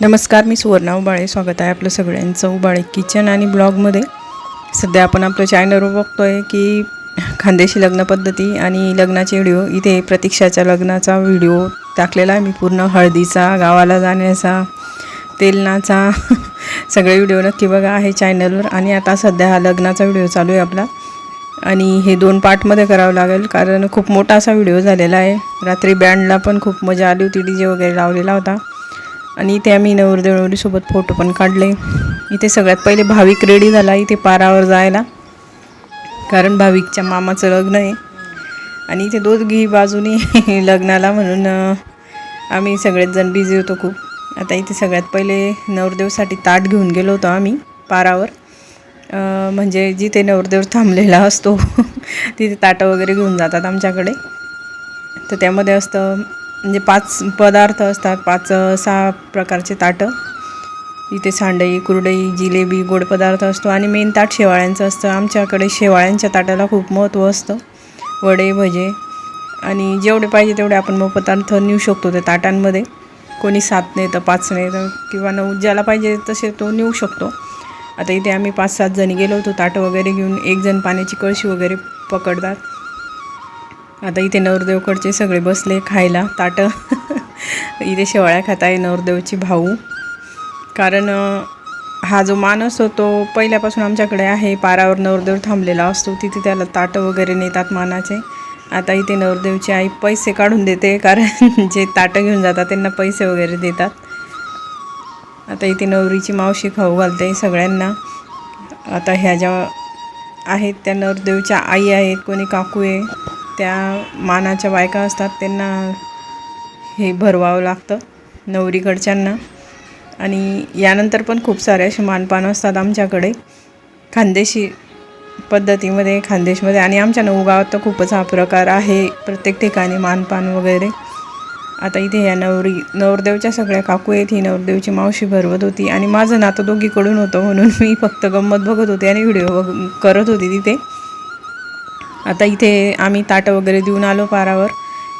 नमस्कार मी सुवर्णा उबाळे. स्वागत आहे आपलं सगळ्यांचं उबाळे किचन आणि ब्लॉगमध्ये. सध्या आपण आपलं चॅनलवर बघतो आहे की खानदेशी लग्न पद्धती आणि लग्नाचे व्हिडिओ. इथे प्रतीक्षाच्या लग्नाचा व्हिडिओ टाकलेला आहे मी पूर्ण. हळदीचा गावाला जाण्याचा तेलनाचा सगळे व्हिडिओ नक्की बघा आहे चॅनलवर आणि आता सध्या हा लग्नाचा व्हिडिओ चालू आहे आपला. आणि हे दोन पार्टमध्ये करावं लागेल कारण खूप मोठा असा व्हिडिओ झालेला आहे. रात्री बँडला पण खूप मजा आली होती डी जे वगैरे लावलेला होता. आणि इथे आम्ही नवरदेवरीसोबत फोटो पण काढले. इथे सगळ्यात पहिले भाविक रेडी झाला इथे पारावर जायला. कारण भाविकच्या मामाचं लग्न आहे. आणि इथे दोघी बाजूनी लग्नाला म्हणून आम्ही सगळेच जण बिझी होतो खूप. आता इथे सगळ्यात पहिले नवरदेवसाठी ताट घेऊन गेलो होतो आम्ही पारावर. म्हणजे जिथे नवरदेव थांबलेला असतो तिथे ताटं वगैरे घेऊन जातात आमच्याकडे. तर त्यामध्ये असतं म्हणजे पाच पदार्थ असतात पाच सहा प्रकारचे ताटं. इथे सांडई कुरडई जिलेबी गोड पदार्थ असतो आणि मेन ताट शेवाळ्यांचं असतं. आमच्याकडे शेवाळ्यांच्या ताटाला खूप महत्त्व असतं. वडे भजे आणि जेवढे पाहिजे तेवढे आपण मग पदार्थ नेऊ शकतो त्या ताटांमध्ये. कोणी सात नेतं पाच नेतं किंवा नऊ ज्याला पाहिजे तसे तो नेऊ शकतो. आता इथे आम्ही पाच सात जणी गेलो होतो. ताटं वगैरे घेऊन एक जण पाण्याची कळशी वगैरे पकडतात. आता इथे नवरदेवकडचे सगळे बसले खायला ताटं. इथे शेवाळ्या खात आहे नवरदेवची भाऊ. कारण हा जो मान असतो तो पहिल्यापासून आमच्याकडे आहे पारावर नवरदेव थांबलेला असतो तिथे त्याला ताटं वगैरे नेतात मानाचे. आता इथे नवरदेवची आई पैसे काढून देते कारण जे ताटं घेऊन जातात त्यांना पैसे वगैरे देतात. आता इथे नवरीची मावशी खाऊ घालते सगळ्यांना. आता ह्या ज्या आहेत त्या नवरदेवच्या आई आहेत कोणी काकू आहे त्या मानाच्या बायका असतात त्यांना हे भरवावं लागतं नवरीकडच्यांना. आणि यानंतर पण खूप सारे असे मानपान असतात आमच्याकडे. खानदेशी पद्धतीमध्ये खानदेशमध्ये आणि आमच्या नऊ गावात तर खूपच हा प्रकार आहे प्रत्येक ठिकाणी मानपान वगैरे. आता इथे ह्या नवरी नवरदेवच्या सगळ्या काकू आहेत ही नवरदेवची मावशी भरवत होती आणि माझं नातं दोघीकडून होतं म्हणून मी फक्त गंमत बघत होते आणि व्हिडिओ बघ करत होती तिथे. आता इथे आम्ही ताटं वगैरे देऊन आलो पारावर.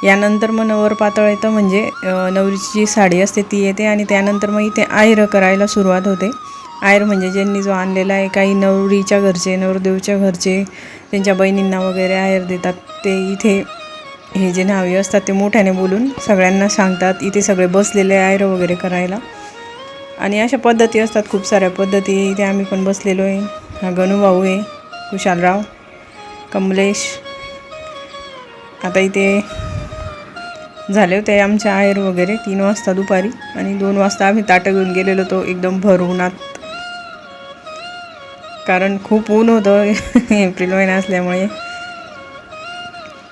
यानंतर मग नवर पातळ येतं म्हणजे नवरीची जी साडी असते ती येते आणि त्यानंतर मग इथे आयर करायला सुरुवात होते. आयर म्हणजे ज्यांनी जो आणलेला आहे काही नवरीच्या घरचे नवरदेवच्या घरचे त्यांच्या बहिणींना वगैरे आयर देतात. ते इथे हे जे न्हावी असतात ते मोठ्याने बोलून सगळ्यांना सांगतात इथे सगळे बसलेले आयर वगैरे करायला. आणि अशा पद्धती असतात खूप साऱ्या पद्धती. इथे आम्ही पण बसलेलो आहे. हा गणूभाऊ आहे कुशालराव. कमलेश. आता इथे झाले होते आमच्या आहेर वगैरे तीन वाजता दुपारी आणि दोन वाजता आम्ही ताटं घेऊन गेलेलो होतो एकदम भर उन्हात कारण खूप ऊन होतं एप्रिल महिना असल्यामुळे.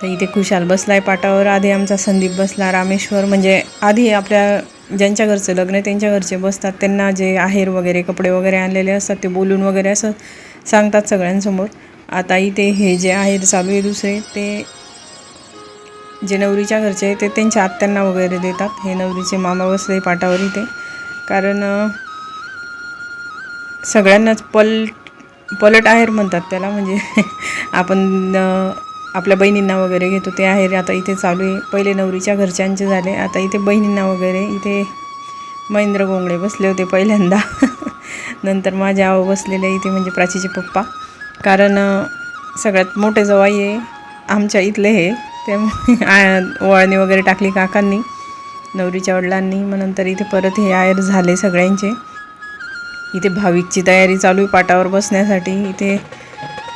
तर इथे खुशाल बसलाय पाटावर आधी आमचा संदीप बसला रामेश्वर म्हणजे आधी आपल्या ज्यांच्या घरचं लग्न आहे त्यांच्या घरचे बसतात त्यांना जे आहेर वगैरे कपडे वगैरे आणलेले असतात ते बोलून वगैरे असं सांगतात सगळ्यांसमोर. आता इथे हे जे आहे चालू आहे दुसरे ते जे नवरीच्या घरचे आहे ते त्यांच्या आत्यांना वगैरे देतात. हे नवरीचे मामा बसले पाटावर इथे. कारण सगळ्यांनाच पल पलट आहेर म्हणतात त्याला. म्हणजे आपण आपल्या बहिणींना वगैरे घेतो. ते आहेर आता इथे चालू आहे. पहिले नवरीच्या घरच्यांचे झाले. आता इथे बहिणींना वगैरे. इथे महेंद्र गोंगडे बसले होते पहिल्यांदा. नंतर माझ्या आव बसलेले इथे म्हणजे प्राचीचे पप्पा. कारण सगळ्यात मोठे जवाई आहे आमच्या इथले हे त्यामुळे आ- वळणी वगैरे टाकली काकांनी नवरीच्या वडिलांनी मग नंतर इथे परत हे आयर झाले सगळ्यांचे. इथे भाविकची तयारी चालू आहे पाटावर बसण्यासाठी. इथे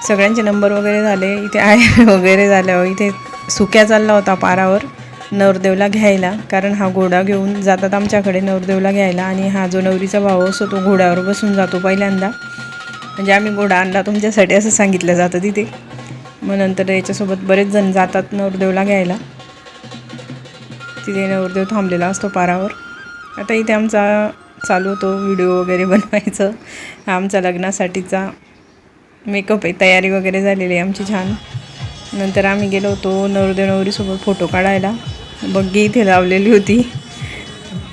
सगळ्यांचे नंबर वगैरे झाले इथे आयर वगैरे झाल्यावर इथे सुक्या चालला होता पारावर नवरदेवला घ्यायला. कारण हा घोडा घेऊन जातात आमच्याकडे नवरदेवला घ्यायला. आणि हा जो नवरीचा भाऊ असतो तो घोड्यावर बसून जातो पहिल्यांदा. म्हणजे आम्ही घोडा आणला तुमच्यासाठी असं सांगितलं जातं तिथे. मग नंतर याच्यासोबत बरेच जण जातात नवरदेवला घ्यायला. तिथे नवरदेव थांबलेला असतो पारावर. आता इथे आमचा चालू होतो व्हिडिओ वगैरे बनवायचं. हा आमचा लग्नासाठीचा मेकअप आहे तयारी वगैरे झालेली आहे आमची छान. नंतर आम्ही गेलो होतो नवरदेव नवरीसोबत फोटो काढायला. बग्गी इथे लावलेली होती.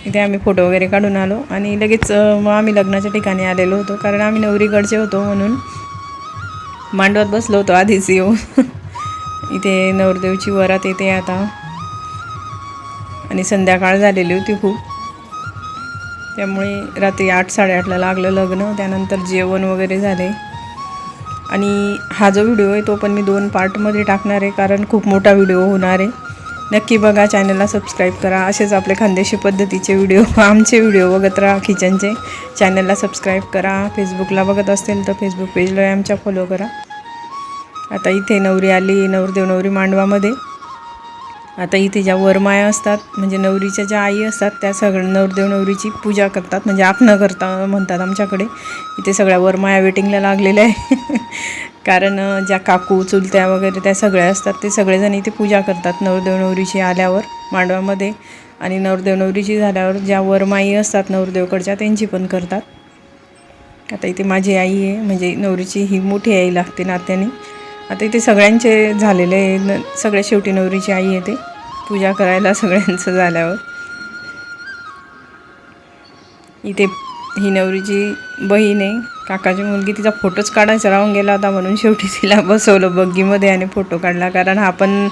इथे आम्ही फोटो वगैरे काढून आलो आणि लगेच मग आम्ही लग्नाच्या ठिकाणी आलेलो होतो कारण आम्ही नवरीकडचे होतो म्हणून मांडवात बसलो होतो आधीच येऊ इथे नवरदेवची वरात येते आता. आणि संध्याकाळ झालेली होती खूप. त्यामुळे रात्री आठ साडेआठला लागलं लग्न त्यानंतर जेवण वगैरे झाले. आणि हा जो व्हिडिओ आहे तो पण मी दोन पार्टमध्ये टाकणार आहे कारण खूप मोठा व्हिडिओ होणार आहे. नक्की बघा चॅनलला सबस्क्राईब करा. असेच आपले खानदेशी पद्धतीचे व्हिडिओ आमचे व्हिडिओ बघत राहा किचनचे. चॅनलला सबस्क्राईब करा. फेसबुकला बघत असतील तर फेसबुक पेजला आमच्या फॉलो करा. आता इथे नवरी आली नवरदेव नवरी मांडवामध्ये. आता इथे ज्या वरमाया असतात म्हणजे नवरीच्या ज्या आई असतात त्या सगळ्या नवरदेव नवरीची पूजा करतात म्हणजे आखणं करता म्हणतात आमच्याकडे. इथे सगळ्या वरमाया वेटिंगला लागलेल्या आहे. कारण ज्या काकू चुलत्या वगैरे त्या सगळ्या असतात ते सगळेजण इथे पूजा करतात नवरदेव नवरीची आल्यावर मांडवामध्ये. आणि नवरदेव नवरीची झाल्यावर ज्या वरमाई असतात नवरदेवकडच्या त्यांची पण करतात. आता इथे माझी आई आहे म्हणजे नवरीची ही मोठी आई लागते नात्याने. आता इथे सगळ्यांचे झालेले न सगळ्या शेवटी नवरीची आई येते. पूजा करायला सगळ्यांचं झाल्यावर. इथे ही नवरीची बहीण आहे. काकाची मुलगी तिचा फोटोच काढायचा राहून गेला होता म्हणून शेवटी तिला बसवलं बग्गीमध्ये आणि फोटो काढला. कारण हा पण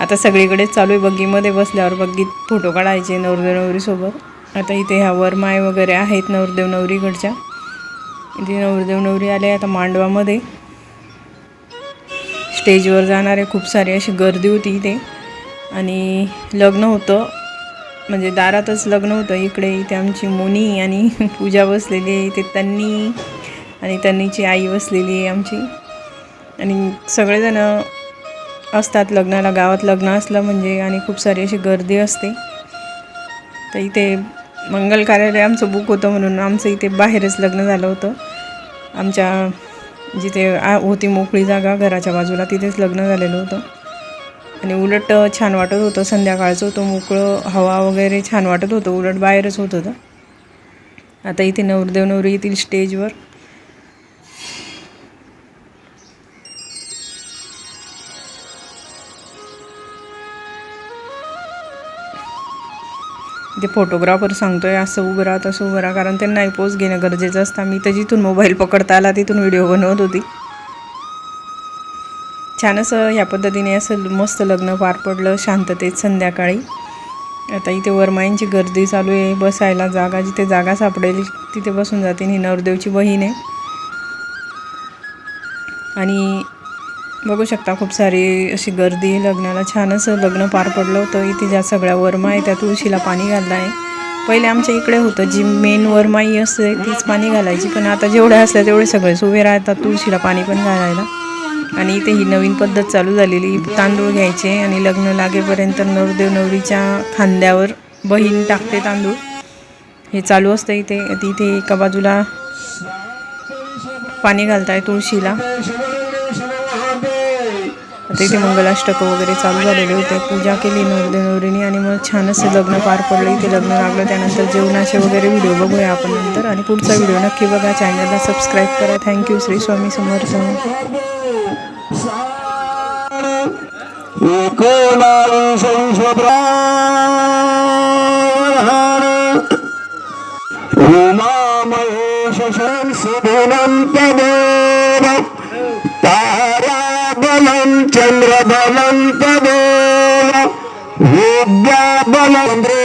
आता सगळीकडेच चालू आहे. बग्गीमध्ये बसल्यावर बग्गीत फोटो काढायचे नवरदेव नवरीसोबत आता इथे ह्या वरमाय वगैरे आहेत नवरदेव नवरीकडच्या. इथे नवरदेव नवरी आले आता मांडवामध्ये. स्टेजवर जाणारे खूप सारी अशी गर्दी होती इथे. आणि लग्न होतं. म्हणजे दारातच लग्न होतं. इकडे इथे आमची मोनी आणि पूजा बसलेली आहे. इथे त्यांनी आणि त्यांनीची आई बसलेली आहे आमची. आणि सगळेजणं असतात लग्नाला गावात लग्न असलं म्हणजे आणि खूप सारी अशी गर्दी असते. तर इथे मंगल कार्यालय आमचं बुक होतं म्हणून आमचं इथे बाहेरच लग्न झालं होतं. आमच्या जिथे आ होती मोकळी जागा घराच्या बाजूला तिथेच लग्न झालेलं होतं. आणि उलट छान वाटत होतं संध्याकाळचं होतं मोकळं हवा वगैरे छान वाटत होतं उलट बाहेरच होत होतं. आता इथे नवरदेव नवरी येतील स्टेजवर ते फोटोग्राफर सांगतो आहे असं उभं राहा तसं उभं राहा. कारण त्यांनाही पोज घेणं गरजेचं असतं. मी तर जिथून मोबाईल पकडता आला तिथून व्हिडिओ बनवत होती. छान असं ह्या पद्धतीने असं मस्त लग्न पार पडलं शांततेत संध्याकाळी. आता इथे वरमाईंची गर्दी चालू आहे. बसायला जागा जिथे जागा सापडेल तिथे बसून जाते ही नवरदेवची बहीण आहे. आणि बघू शकता खूप सारी अशी गर्दी लग्नाला छान असं लग्न पार पडलं होतं. इथे ज्या सगळ्या वरमाई त्या तुळशीला पाणी घालणं आहे. पहिले आमच्या इकडे होतं जी मेन वरमाई असते तीच पाणी घालायची. पण आता जेवढ्या असल्या तेवढे सगळेच उभे राहतात तुळशीला पाणी पण घालायला. आणि इथे ही नवीन पद्धत चालू झालेली तांदूळ घ्यायचे आणि लग्न लागेपर्यंत नवरदेव नवरीच्या खांद्यावर बहीण टाकते तांदूळ. हे चालू असतं इथे. तिथे एका बाजूला पाणी घालताय तुळशीला. आता इथे वगैरे चालू झालेले होते. पूजा केली नवरदे नवरीने आणि मग छान असं लग्न पार पडलं. इथे लग्न लागलं. त्यानंतर जेवणाचे वगैरे व्हिडिओ बघूया आपण नंतर. आणि पुढचा व्हिडिओ नक्की बघा. चॅनलला सबस्क्राईब करा. Thank you Shri Swami Samarth. Uma Mahesh ಚಂದ್ರ ಬಲಂತ ವಿದ್ಯಾ ಬಲ ಅಂದ್ರೆ